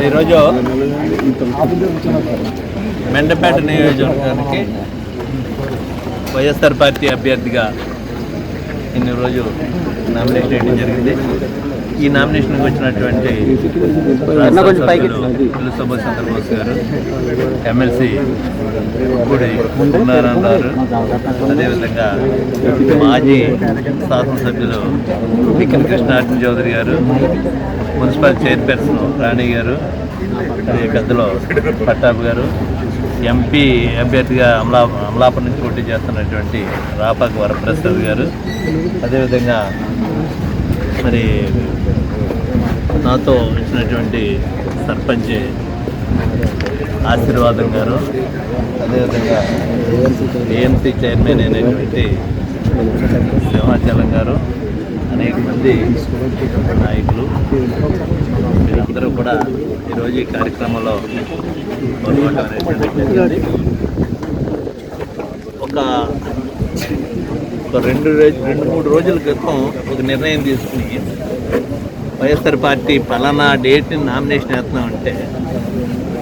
Sir ఈరోజు మెండపేట నియోజకవర్గానికి YSR party అభ్యర్థిగా ఇన్ని రోజు నామినేషన్ వేయడం జరిగింది. ఈ నామినేషన్కి వచ్చినటువంటి పిలుసభ చంద్రబోస్ గారు ఎమ్మెల్సీ గుడి నారాయణ గారు అదేవిధంగా మాజీ శాసనసభ్యులు పికిన్ కృష్ణార్జున చౌదరి గారు మున్సిపల్ చైర్పర్సన్ రాణి గారు పెద్దలు పట్టాభి గారు ఎంపీ అభ్యర్థిగా అమలా అమలాపురం నుంచి పోటీ చేస్తున్నటువంటి రాపాక వరప్రసాద్ గారు. అదేవిధంగా మరి నాతో వచ్చినటువంటి సర్పంచ్ ఆశీర్వాదం గారు. అదేవిధంగా ఏఎంసీ చైర్మన్ అయినటువంటి సింహాచలం గారు. అనేక మంది నాయకులు. కూడా ఈరోజు ఈ కార్యక్రమంలో పాల్గొనడం ఒక ఒక రెండు రోజు రెండు మూడు రోజుల క్రితం ఒక నిర్ణయం తీసుకుని వైఎస్ఆర్ పార్టీ పలానా డేట్ని నామినేషన్ వేస్తున్నామంటే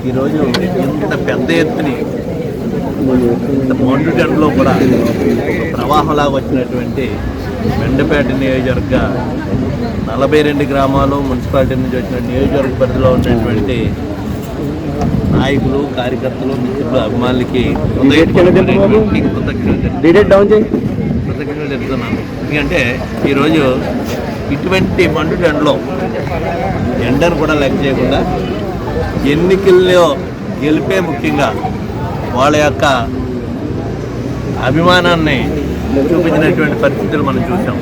ఈరోజు ఇంత పెద్ద ఎత్తుని ఇంత మొండుగంటలో కూడా ప్రవాహంలాగా వచ్చినటువంటి మెండపేట నియోజకవర్గ నలభై రెండు గ్రామాలు మున్సిపాలిటీ నుంచి వచ్చిన నియోజకవర్గ పరిధిలో ఉన్నటువంటి నాయకులు కార్యకర్తలు మిత్రులు అభిమానులకి కృతజ్ఞతలు. చెప్తున్నాను ఎందుకంటే ఈరోజు ఇటువంటి మండు ఎండలో ఎండను కూడా లెక్క చేయకుండా ఎన్నికల్లో గెలిపే ముఖ్యంగా వాళ్ళ యొక్క అభిమానాన్ని చూపించినటువంటి పరిస్థితులు మనం చూసాం.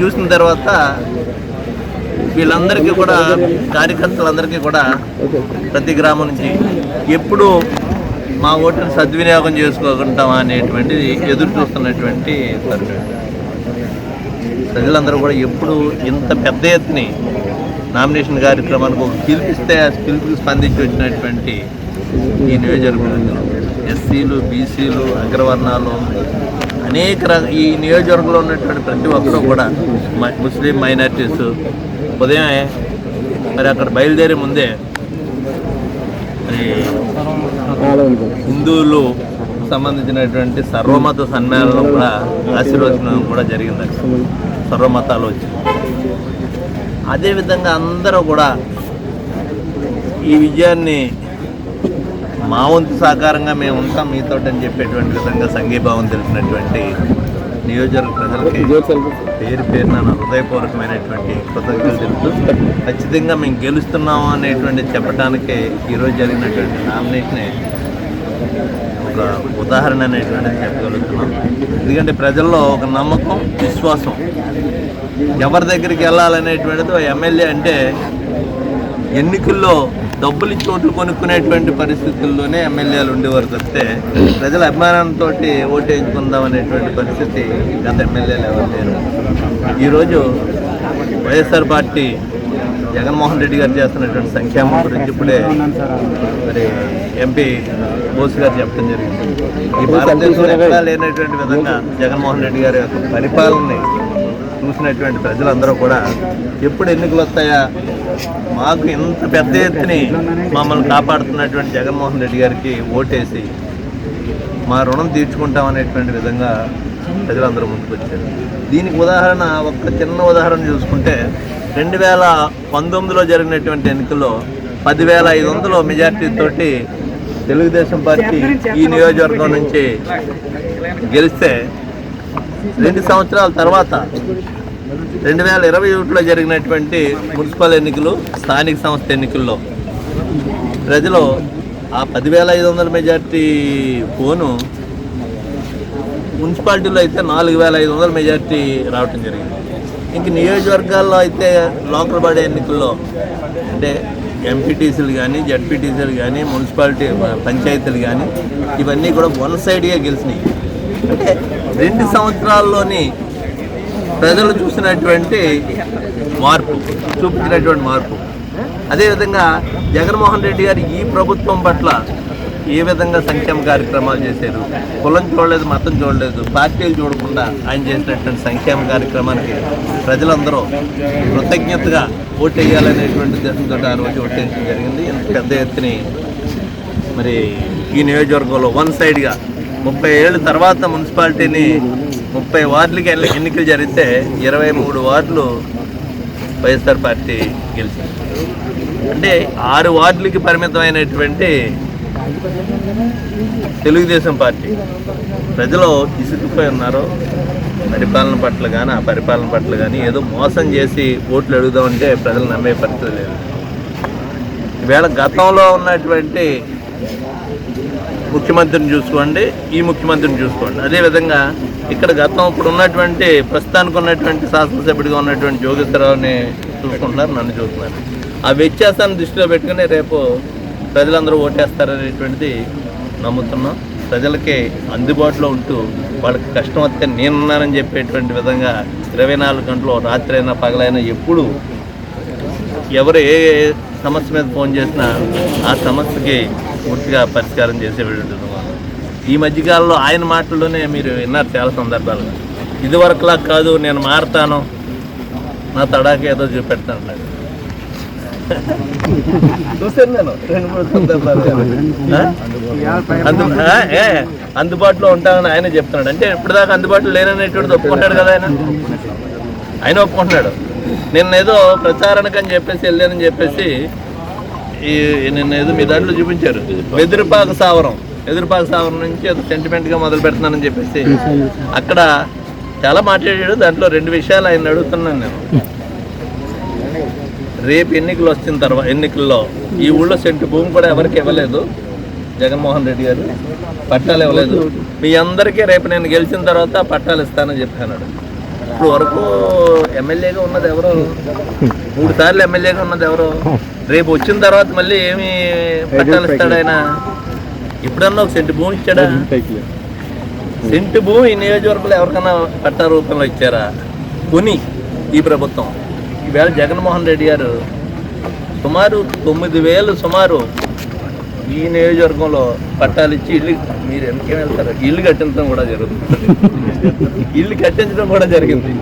చూసిన తర్వాత వీళ్ళందరికీ కూడా కార్యకర్తలందరికీ కూడా ప్రతి గ్రామం నుంచి ఎప్పుడు మా ఓటును సద్వినియోగం చేసుకోకుంటామా అనేటువంటిది ఎదురు చూస్తున్నటువంటి ప్రజలందరూ కూడా ఎప్పుడు ఇంత పెద్ద ఎత్తుని నామినేషన్ కార్యక్రమానికి ఒక పిలిపిస్తే ఆ పిలుపుకి స్పందించి వచ్చినటువంటి ఈ నియోజకవర్గంలో ఎస్సీలు బీసీలు అగ్రవర్ణాలు అనేక ర- ఈ నియోజకవర్గంలో ఉన్నటువంటి ప్రతి ఒక్కరూ కూడా ముస్లిం మైనార్టీస్ ఉదయమే మరి అక్కడ బయలుదేరే ముందే హిందువులు సంబంధించినటువంటి సర్వమత సమ్మేళనం కూడా ఆశీర్వచనం కూడా జరిగింది అక్కడ సర్వమతాలు వచ్చి. అదేవిధంగా అందరూ కూడా ఈ విజయాన్ని మా వంతు సహకారంగా మేము ఉంటాం మీతో అని చెప్పేటువంటి విధంగా సంఘీభావం తెలిపినటువంటి నియోజకవర్గ ప్రజలకి పేరు పేరున హృదయపూర్వకమైనటువంటి కృతజ్ఞతలు తెలుపుతూ ఖచ్చితంగా మేము గెలుస్తున్నాము అనేటువంటి చెప్పడానికి ఈరోజు జరిగినటువంటి నామినేషనే ఒక ఉదాహరణ అనేటువంటిది చెప్పగలుగుతున్నాం. ఎందుకంటే ప్రజల్లో ఒక నమ్మకం విశ్వాసం. ఎవరి దగ్గరికి వెళ్ళాలనేటువంటిది ఎమ్మెల్యే అంటే ఎన్నికల్లో డబ్బులు ఇచ్చి ఓట్లు కొనుక్కునేటువంటి పరిస్థితుల్లోనే ఎమ్మెల్యేలు ఉండేవారు తప్పితే ప్రజల అభిమానంతో ఓటు వేయించుకుందాం అనేటువంటి పరిస్థితి గత ఎమ్మెల్యేలు ఎవరు లేరు. ఈరోజు వైఎస్ఆర్ పార్టీ జగన్మోహన్ రెడ్డి గారు చేస్తున్నటువంటి సంక్షేమం గురించి ఇప్పుడే మరి ఎంపీ బోస్ గారు చెప్పడం జరిగింది. ఈ భారతదేశంలో ఎక్కడా లేనటువంటి విధంగా జగన్మోహన్ రెడ్డి గారి యొక్క పరిపాలనని చూసినటువంటి ప్రజలందరూ కూడా ఎప్పుడు ఎన్నికలు వస్తాయా? మాకు ఇంత పెద్ద ఎత్తుని మమ్మల్ని కాపాడుతున్నటువంటి జగన్మోహన్ రెడ్డి గారికి ఓటేసి మా రుణం తీర్చుకుంటాం అనేటువంటి విధంగా ప్రజలందరూ ముందుకు వచ్చారు. దీనికి ఉదాహరణ ఒక చిన్న ఉదాహరణ చూసుకుంటే రెండు వేల పంతొమ్మిదిలో జరిగినటువంటి ఎన్నికల్లో పదివేల ఐదు వందల మెజార్టీ తోటి తెలుగుదేశం పార్టీ ఈ నియోజకవర్గం నుంచి గెలిస్తే రెండు సంవత్సరాల తర్వాత రెండు వేల ఇరవై ఒకటిలో జరిగినటువంటి మున్సిపల్ ఎన్నికలు స్థానిక సంస్థ ఎన్నికల్లో. ప్రజలు ఆ పదివేల ఐదు వందల మెజార్టీ ఫోను మున్సిపాలిటీలో అయితే నాలుగు వేల ఐదు వందల మెజార్టీ రావటం జరిగింది. ఇంక నియోజకవర్గాల్లో అయితే లోకల్ బాడీ ఎన్నికల్లో అంటే ఎంపీటీసీలు కానీ జడ్పీటీసీలు కానీ మున్సిపాలిటీ పంచాయతీలు కానీ ఇవన్నీ కూడా వన్ సైడ్గా గెలిచినాయి. అంటే రెండు సంవత్సరాల్లోని ప్రజలు చూసినటువంటి మార్పు చూపించినటువంటి మార్పు. అదేవిధంగా జగన్మోహన్ రెడ్డి గారు ఈ ప్రభుత్వం పట్ల ఏ విధంగా సంక్షేమ కార్యక్రమాలు చేశారు? కులం చూడలేదు మతం చూడలేదు పార్టీలు చూడకుండా ఆయన చేసినటువంటి సంక్షేమ కార్యక్రమానికి ప్రజలందరూ కృతజ్ఞతగా ఓటేయాలనేటువంటి వేయాలనేటువంటి ఉద్దేశంతో ఆ రోజు ఓటేయడం జరిగింది. ఇంత పెద్ద ఎత్తుని మరి ఈ నియోజకవర్గంలో వన్ సైడ్గా ముప్పై ఏళ్ళ తర్వాత మున్సిపాలిటీని ముప్పై వార్డులకి ఎన్నికలు జరిగితే ఇరవై మూడు వార్డులు వైఎస్ఆర్ పార్టీ గెలిచింది. అంటే ఆరు వార్డులకి పరిమితమైనటువంటి తెలుగుదేశం పార్టీ. ప్రజలు ఇసుకుపోయి ఉన్నారు పరిపాలన పట్ల కానీ ఆ పరిపాలన పట్ల కానీ ఏదో మోసం చేసి ఓట్లు అడుగుదామంటే ప్రజలు నమ్మే పరిస్థితి లేదు. ఈవేళ గతంలో ఉన్నటువంటి ముఖ్యమంత్రిని చూసుకోండి ఈ ముఖ్యమంత్రిని చూసుకోండి. అదేవిధంగా ఇక్కడ గతం ఇప్పుడు ఉన్నటువంటి ప్రస్తుతానికి ఉన్నటువంటి శాసనసభ్యుడిగా ఉన్నటువంటి జోగేశ్వరరావుని చూసుకుంటున్నారు నన్ను చూస్తున్నారు. ఆ వ్యత్యాసాన్ని దృష్టిలో పెట్టుకుని రేపు ప్రజలందరూ ఓటేస్తారనేటువంటిది నమ్ముతున్నాం. ప్రజలకి అందుబాటులో ఉంటూ వాళ్ళకి కష్టం వస్తే నేనున్నానని చెప్పేటువంటి విధంగా ఇరవై నాలుగు గంటలు రాత్రి అయినా పగలైనా ఎప్పుడు ఎవరు ఏ సమస్య మీద ఫోన్ చేసినా ఆ సమస్యకి పూర్తిగా పరిష్కారం చేసేటువంటి ఈ మధ్యకాలంలో ఆయన మాటల్లోనే మీరు విన్నారు చాలా సందర్భాలుగా ఇదివరకులా కాదు నేను మారుతాను. నా తడాకి ఏదో చూపెడతాను చూసాను నేను రెండు మూడు ఏ, అందుబాటులో ఉంటానని ఆయన చెప్తున్నాడు. అంటే ఇప్పటిదాకా అందుబాటులో లేననేటువంటిది ఒప్పుకుంటాడు కదా ఆయన? ఆయన ఒప్పుకుంటున్నాడు. నిన్న ఏదో ప్రచారానికి అని చెప్పేసి వెళ్ళానని చెప్పేసి నిన్న ఏదో మీ దాంట్లో చూపించారు. బెదిరిపాక సావరం. ఎదురుపాక సావరం నుంచి అది సెంటిమెంట్గా మొదలు పెడుతున్నానని చెప్పేసి. అక్కడ చాలా మాట్లాడాడు. దాంట్లో రెండు విషయాలు ఆయన అడుగుతున్నాను నేను. రేపు ఎన్నికలు వచ్చిన తర్వాత ఎన్నికల్లో ఈ ఊళ్ళో సెంటు భూమి కూడా ఎవరికి ఇవ్వలేదు. జగన్మోహన్ రెడ్డి గారు పట్టాలు ఇవ్వలేదు. మీ అందరికీ రేపు నేను గెలిచిన తర్వాత పట్టాలు ఇస్తానని చెప్పాను ఇప్పుడు వరకు ఎమ్మెల్యేగా ఉన్నది ఎవరు? మూడు సార్లు ఎమ్మెల్యేగా ఉన్నది ఎవరు? రేపు వచ్చిన తర్వాత మళ్ళీ ఏమి పట్టాలు ఇస్తాడు ఆయన ఇప్పుడన్నా ఒక సెంటు భూమి ఇచ్చాడా? సెంటు భూమి ఈ నియోజకవర్గంలో ఎవరికైనా పట్టా రూపంలో ఇచ్చారా? కొని ఈ ప్రభుత్వం. ఈవేళ జగన్మోహన్ రెడ్డి గారు సుమారు తొమ్మిది వేలు సుమారు ఈ నియోజకవర్గంలో పట్టాలు ఇచ్చి ఇల్లు మీరు వెనకే వెళ్తారు? ఇల్లు కట్టించడం కూడా జరుగుతుంది. ఇల్లు కట్టించడం కూడా జరిగింది?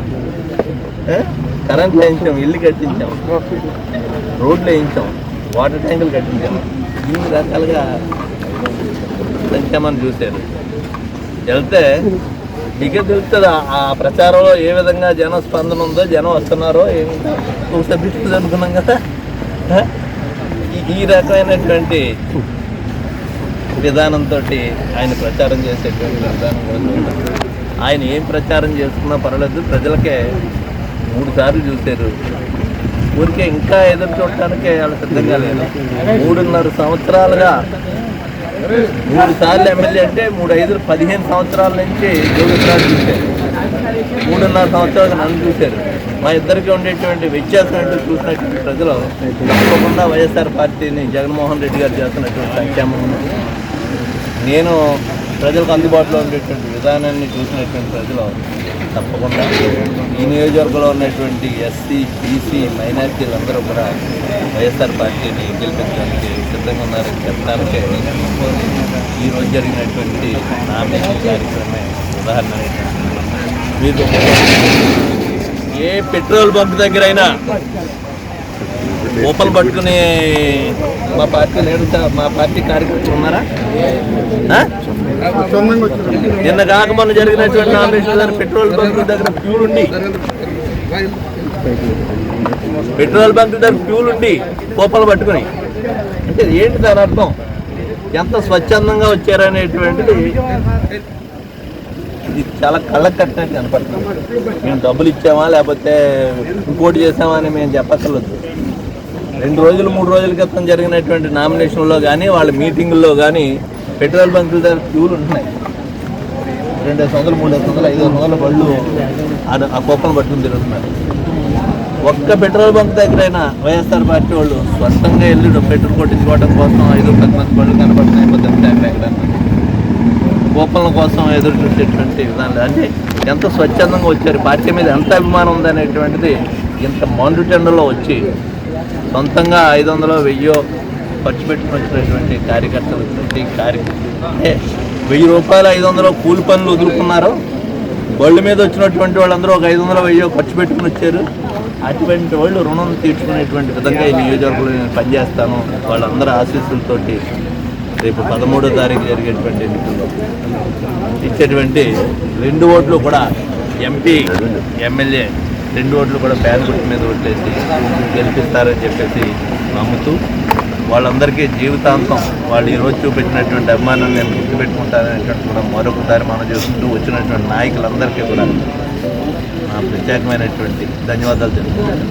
కరెంట్ వేయించాం ఇల్లు కట్టించాం రోడ్లు వేయించాం వాటర్ ట్యాంకులు కట్టించాం. ఇన్ని రకాలుగా సంక్షేమాన్ని చూశారు. వెళ్తే మీకే తెలుస్తుంది ఆ- ప్రచారంలో ఏ విధంగా జన స్పందన ఉందో జనం వస్తున్నారో ఏమి సభ్యులు అనుకున్నాం కదా. ఈ- రకమైనటువంటి విధానంతో ఆయన ప్రచారం చేసేటువంటి విధానం ఆయన ఏం ప్రచారం చేసుకున్నా పర్వాలేదు ప్రజలకే మూడు సార్లు చూశారు. ఊరికే ఇంకా ఎదురు చూడటానికే వాళ్ళు సిద్ధంగా లేదు. మూడున్నర సంవత్సరాలుగా మూడు సార్లు ఎమ్మెల్యే అంటే మూడు ఐదు పదిహేను సంవత్సరాల నుంచి యోగేశ్వరరావు చూశారు. మూడున్నర సంవత్సరాలు నన్ను చూశారు. మా ఇద్దరికి ఉండేటువంటి వ్యత్యాసం ఏంటో చూసినటువంటి ప్రజలు తప్పకుండా వైఎస్ఆర్ పార్టీని జగన్మోహన్ రెడ్డి గారు చేస్తున్నటువంటి సంక్షేమం. నేను ప్రజలకు అందుబాటులో ఉండేటువంటి విధానాన్ని చూసినటువంటి ప్రజలు తప్పకుండా. ఈ నియోజకవర్గంలో ఉన్నటువంటి ఎస్సీ బీసీ మైనార్టీలందరూ కూడా వైఎస్ఆర్ పార్టీని గెలిపించడానికి సిద్ధంగా ఉన్నారని చెప్పడానికే ఈ రోజు జరిగినటువంటి నామినేషన్ కార్యక్రమమే ఉదాహరణ మీరు ఏ పెట్రోల్ బంక్ దగ్గర అయినా ఓపెన్ పట్టుకుని మా పార్టీ లీడర్ మా పార్టీ కార్యకర్తలు ఉన్నారా? నిన్న కాక మొన్న జరిగినటువంటి నామినేషన్ పెట్రోల్ బంక్ దగ్గర ఫ్యూల్ ఉండి. పెట్రోల్ బంక్ దగ్గర ఫ్యూల్ ఉండి కోపలు పట్టుకుని. అంటే ఏంటి దాని అర్థం? ఎంత స్వచ్ఛందంగా వచ్చారనేటువంటిది ఇది చాలా కళ్ళకు కట్టినట్టు కనపడుతుంది. మేము డబ్బులు ఇచ్చామా లేకపోతే ఇంకోటి చేసామా అని మేము చెప్పక్కర్లేదు. రెండు రోజులు మూడు రోజుల క్రితం జరిగినటువంటి నామినేషన్లో కానీ వాళ్ళ మీటింగుల్లో కానీ పెట్రోల్ బంకుల దగ్గర క్యూలు ఉంటున్నాయి. రెండు వందలు మూడు వందలు ఐదు వందల బళ్ళు ఆ- ఆ కుప్పను పట్టుకుని తిరుగుతున్నారు. ఒక్క పెట్రోల్ బంక్ దగ్గరైనా వైఎస్ఆర్ పార్టీ వాళ్ళు స్వంతంగా వెళ్ళి పెట్రోల్ కొట్టించుకోవడం కోసం ఐదు పది మంది బళ్ళు కనబడుతున్నాయి పొద్దున్న టైం ఎక్కడ కూపన్ల కోసం ఎదురు చూసేటువంటి విధానాలు. అంటే ఎంత స్వచ్ఛందంగా వచ్చారు పార్టీ మీద ఎంత అభిమానం ఉందనేటువంటిది ఇంత మండు టెండర్లో వచ్చి సొంతంగా ఐదు వందలు వెయ్యో ఖర్చు పెట్టుకుని వచ్చినటువంటి కార్యకర్తలు ప్రతి కార్యకర్త వెయ్యి రూపాయలు ఐదు వందలు కూలి పనులు వదులుకున్నారు. బళ్ళు మీద వచ్చినటువంటి వాళ్ళందరూ ఒక ఐదు వందలు వెయ్యి ఖర్చు పెట్టుకుని వచ్చారు. అటువంటి వాళ్ళు రుణం తీర్చుకునేటువంటి విధంగా ఈ నియోజకవర్గంలో నేను పనిచేస్తాను. వాళ్ళందరూ ఆశీస్సులతోటి రేపు పదమూడో తారీఖు జరిగేటువంటి ఎన్నికల్లో ఇచ్చేటువంటి రెండు ఓట్లు కూడా ఎంపీ ఎమ్మెల్యే రెండు ఓట్లు కూడా పేద గుర్తు మీద ఓట్లేసి గెలిపిస్తారని చెప్పేసి నమ్ముతూ వాళ్ళందరికీ జీవితాంతం వాళ్ళు ఈరోజు చూపెట్టినటువంటి అభిమానం నేను గుర్తుపెట్టుకుంటాననేటువంటి కూడా మరొకసారి మనం చేసుకుంటూ వచ్చినటువంటి నాయకులందరికీ కూడా నా ప్రత్యేకమైనటువంటి ధన్యవాదాలు తెలుపుతున్నాను